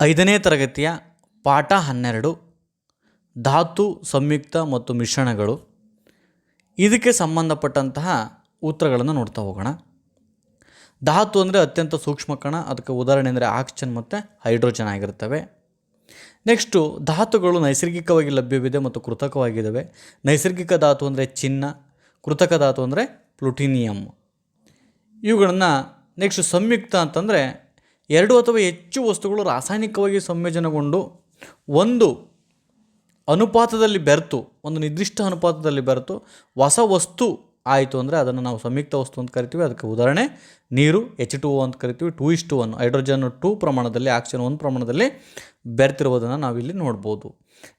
ಐದನೇ ತರಗತಿಯ ಪಾಠ ಹನ್ನೆರಡು, ಧಾತು, ಸಂಯುಕ್ತ ಮತ್ತು ಮಿಶ್ರಣಗಳು. ಇದಕ್ಕೆ ಸಂಬಂಧಪಟ್ಟಂತಹ ಉತ್ತರಗಳನ್ನು ನೋಡ್ತಾ ಹೋಗೋಣ. ಧಾತು ಅಂದರೆ ಅತ್ಯಂತ ಸೂಕ್ಷ್ಮ ಕಣ, ಅದಕ್ಕೆ ಉದಾಹರಣೆ ಅಂದರೆ ಆಕ್ಸಿಜನ್ ಮತ್ತು ಹೈಡ್ರೋಜನ್ ಆಗಿರ್ತವೆ ನೆಕ್ಸ್ಟು ಧಾತುಗಳು ನೈಸರ್ಗಿಕವಾಗಿ ಲಭ್ಯವಿದೆ ಮತ್ತು ಕೃತಕವಾಗಿದ್ದಾವೆ. ನೈಸರ್ಗಿಕ ಧಾತು ಅಂದರೆ ಚಿನ್ನ, ಕೃತಕ ಧಾತು ಅಂದರೆ ಪ್ಲುಟಿನಿಯಮ್ ಇವುಗಳನ್ನು ನೆಕ್ಸ್ಟ್ ಸಂಯುಕ್ತ ಅಂತಂದರೆ ಎರಡು ಅಥವಾ ಹೆಚ್ಚು ವಸ್ತುಗಳು ರಾಸಾಯನಿಕವಾಗಿ ಸಂಯೋಜನೆಗೊಂಡು ಒಂದು ಅನುಪಾತದಲ್ಲಿ ಬೆರೆತು, ಒಂದು ನಿರ್ದಿಷ್ಟ ಅನುಪಾತದಲ್ಲಿ ಬೆರೆತು, ಹೊಸ ವಸ್ತು ಆಯಿತು ಅಂದರೆ ಅದನ್ನು ನಾವು ಸಂಯುಕ್ತ ವಸ್ತು ಅಂತ ಕರಿತೀವಿ. ಅದಕ್ಕೆ ಉದಾಹರಣೆ, ನೀರು ಎಚ್ ಟು ಅಂತ ಕರಿತೀವಿ. Two is two one hydrogen two ಪ್ರಮಾಣದಲ್ಲಿ, ಆಕ್ಸಿಜನ್ ಒಂದು ಪ್ರಮಾಣದಲ್ಲಿ ಬೆರೆತಿರುವುದನ್ನು ನಾವಿಲ್ಲಿ ನೋಡ್ಬೋದು.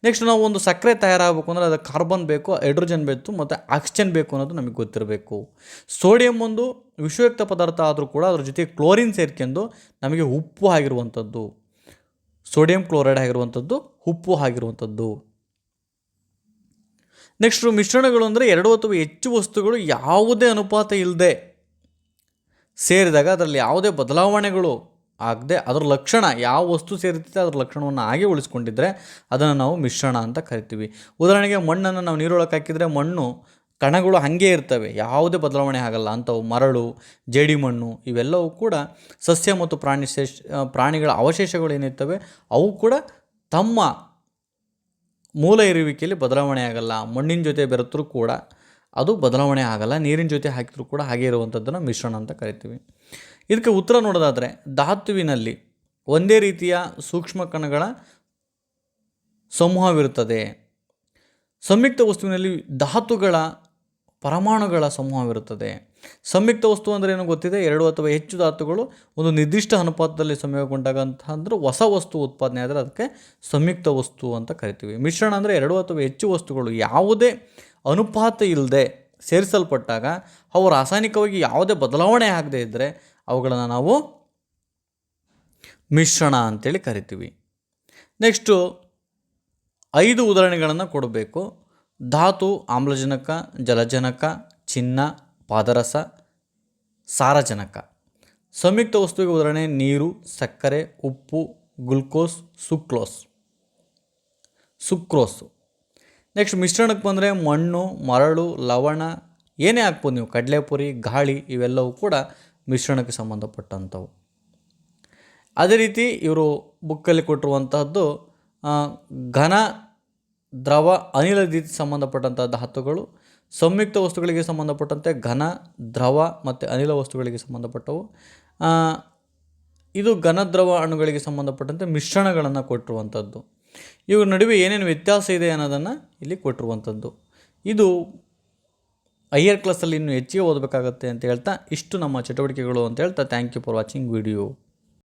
ನೆಕ್ಸ್ಟ್ ನಾವು ಒಂದು ಸಕ್ಕರೆ ತಯಾರಾಗಬೇಕು ಅಂದರೆ ಅದಕ್ಕೆ ಕಾರ್ಬನ್ ಬೇಕು, ಹೈಡ್ರೋಜನ್ ಬೇಕು ಮತ್ತು ಆಕ್ಸಿಜನ್ ಬೇಕು ಅನ್ನೋದು ನಮಗೆ ಗೊತ್ತಿರಬೇಕು. ಸೋಡಿಯಂ ಒಂದು ವಿಷಯುಕ್ತ ಪದಾರ್ಥ ಆದರೂ ಕೂಡ ಅದ್ರ ಜೊತೆಗೆ ಕ್ಲೋರಿನ್ ಸೇರ್ಕೊಂಡು ನಮಗೆ ಉಪ್ಪು ಆಗಿರುವಂಥದ್ದು. ಸೋಡಿಯಂ ಕ್ಲೋರೈಡ್ ಆಗಿರುವಂಥದ್ದು ಉಪ್ಪು ಆಗಿರುವಂಥದ್ದು. ನೆಕ್ಸ್ಟ್ ಮಿಶ್ರಣಗಳು ಅಂದರೆ ಎರಡು ಅಥವಾ ಹೆಚ್ಚು ವಸ್ತುಗಳು ಯಾವುದೇ ಅನುಪಾತ ಇಲ್ಲದೆ ಸೇರಿದಾಗ ಅದರಲ್ಲಿ ಯಾವುದೇ ಬದಲಾವಣೆಗಳು ಆಗದೆ ಅದರ ಲಕ್ಷಣ ಯಾವ ವಸ್ತು ಸೇರಿರ್ತೈತೆ ಅದರ ಲಕ್ಷಣವನ್ನು ಹಾಗೆ ಉಳಿಸ್ಕೊಂಡಿದ್ದರೆ ಅದನ್ನು ನಾವು ಮಿಶ್ರಣ ಅಂತ ಕರಿತೀವಿ. ಉದಾಹರಣೆಗೆ ಮಣ್ಣನ್ನು ನಾವು ನೀರೊಳಗೆ ಹಾಕಿದರೆ ಮಣ್ಣು ಕಣಗಳು ಹಾಗೆ ಇರ್ತವೆ, ಯಾವುದೇ ಬದಲಾವಣೆ ಆಗಲ್ಲ. ಅಂಥವು ಮರಳು, ಜೇಡಿ ಮಣ್ಣು ಇವೆಲ್ಲವೂ ಕೂಡ ಸಸ್ಯ ಮತ್ತು ಪ್ರಾಣಿ ಶೇಷ ಪ್ರಾಣಿಗಳ ಅವಶೇಷಗಳು ಏನಿರ್ತವೆ, ಅವು ಕೂಡ ತಮ್ಮ ಮೂಲ ಇರುವಿಕೆಯಲ್ಲಿ ಬದಲಾವಣೆ ಆಗಲ್ಲ, ಮಣ್ಣಿನ ಜೊತೆ ಬೆರೆತರೂ ಕೂಡ ಅದು ಬದಲಾವಣೆ ಆಗಲ್ಲ, ನೀರಿನ ಜೊತೆ ಹಾಕಿದರೂ ಕೂಡ ಹಾಗೆ ಇರುವಂಥದ್ದನ್ನು ಮಿಶ್ರಣ ಅಂತ ಕರಿತೀವಿ. ಇದಕ್ಕೆ ಉತ್ತರ ನೋಡೋದಾದರೆ, ಧಾತುವಿನಲ್ಲಿ ಒಂದೇ ರೀತಿಯ ಸೂಕ್ಷ್ಮ ಕಣಗಳ ಸಮೂಹವಿರುತ್ತದೆ. ಸಂಯುಕ್ತ ವಸ್ತುವಿನಲ್ಲಿ ಧಾತುಗಳ ಪರಮಾಣುಗಳ ಸಮೂಹವಿರುತ್ತದೆ. ಸಂಯುಕ್ತ ವಸ್ತು ಅಂದರೆ ಏನು ಗೊತ್ತಿದೆ? ಎರಡು ಅಥವಾ ಹೆಚ್ಚು ಧಾತುಗಳು ಒಂದು ನಿರ್ದಿಷ್ಟ ಅನುಪಾತದಲ್ಲಿ ಸಂಯೋಗಗೊಂಡಾಗಂತಂದ್ರೆ ಹೊಸ ವಸ್ತು ಉತ್ಪಾದನೆ ಆದರೆ ಅದಕ್ಕೆ ಸಂಯುಕ್ತ ವಸ್ತು ಅಂತ ಕರಿತೀವಿ. ಮಿಶ್ರಣ ಅಂದರೆ ಎರಡು ಅಥವಾ ಹೆಚ್ಚು ವಸ್ತುಗಳು ಯಾವುದೇ ಅನುಪಾತ ಇಲ್ಲದೆ ಸೇರಿಸಲ್ಪಟ್ಟಾಗ ಅವು ರಾಸಾಯನಿಕವಾಗಿ ಯಾವುದೇ ಬದಲಾವಣೆ ಆಗದೇ ಇದ್ದರೆ ಅವುಗಳನ್ನು ನಾವು ಮಿಶ್ರಣ ಅಂತೇಳಿ ಕರಿತೀವಿ. ನೆಕ್ಸ್ಟು ಐದು ಉದಾಹರಣೆಗಳನ್ನು ಕೊಡಬೇಕು. ಧಾತು ಆಮ್ಲಜನಕ, ಜಲಜನಕ, ಚಿನ್ನ ಪಾದರಸ, ಸಾರಜನಕ. ಸಂಯುಕ್ತ ವಸ್ತುವಿಗೆ ಉದಾಹರಣೆ, ನೀರು, ಸಕ್ಕರೆ, ಉಪ್ಪು, ಗ್ಲುಕೋಸ್, ಸುಕ್ರೋಸ್. ಸುಕ್ರೋಸು. ನೆಕ್ಸ್ಟ್ ಮಿಶ್ರಣಕ್ಕೆ ಬಂದರೆ ಮಣ್ಣು, ಮರಳು, ಲವಣ, ಏನೇ ಹಾಕ್ಬೋದು ನೀವು, ಕಡಲೆಪುರಿ, ಗಾಳಿ, ಇವೆಲ್ಲವೂ ಕೂಡ ಮಿಶ್ರಣಕ್ಕೆ ಸಂಬಂಧಪಟ್ಟಂಥವು. ಅದೇ ರೀತಿ ಇವರು ಬುಕ್ಕಲ್ಲಿ ಕೊಟ್ಟಿರುವಂತಹದ್ದು ಘನ, ದ್ರವ ರೀತಿ ಸಂಬಂಧಪಟ್ಟಂಥ ಧಾತುಗಳು ಸಂಯುಕ್ತ ವಸ್ತುಗಳಿಗೆ ಸಂಬಂಧಪಟ್ಟಂತೆ ಘನ, ದ್ರವ ಮತ್ತು ಅನಿಲ ವಸ್ತುಗಳಿಗೆ ಸಂಬಂಧಪಟ್ಟವು. ಇದು ಘನ, ದ್ರವ ಅಣುಗಳಿಗೆ ಸಂಬಂಧಪಟ್ಟಂತೆ ಮಿಶ್ರಣಗಳನ್ನು ಕೊಟ್ಟಿರುವಂಥದ್ದು. ಇವ್ರ ನಡುವೆ ಏನೇನು ವ್ಯತ್ಯಾಸ ಇದೆ ಅನ್ನೋದನ್ನು ಇಲ್ಲಿ ಕೊಟ್ಟಿರುವಂಥದ್ದು. ಇದು ಹೈಯರ್ ಕ್ಲಾಸಲ್ಲಿ ಇನ್ನೂ ಹೆಚ್ಚಿಗೆ ಓದಬೇಕಾಗತ್ತೆ ಅಂತ ಹೇಳ್ತಾ ಇಷ್ಟು ನಮ್ಮ ಚಟುವಟಿಕೆಗಳು ಅಂತ ಹೇಳ್ತಾ thank you for watching video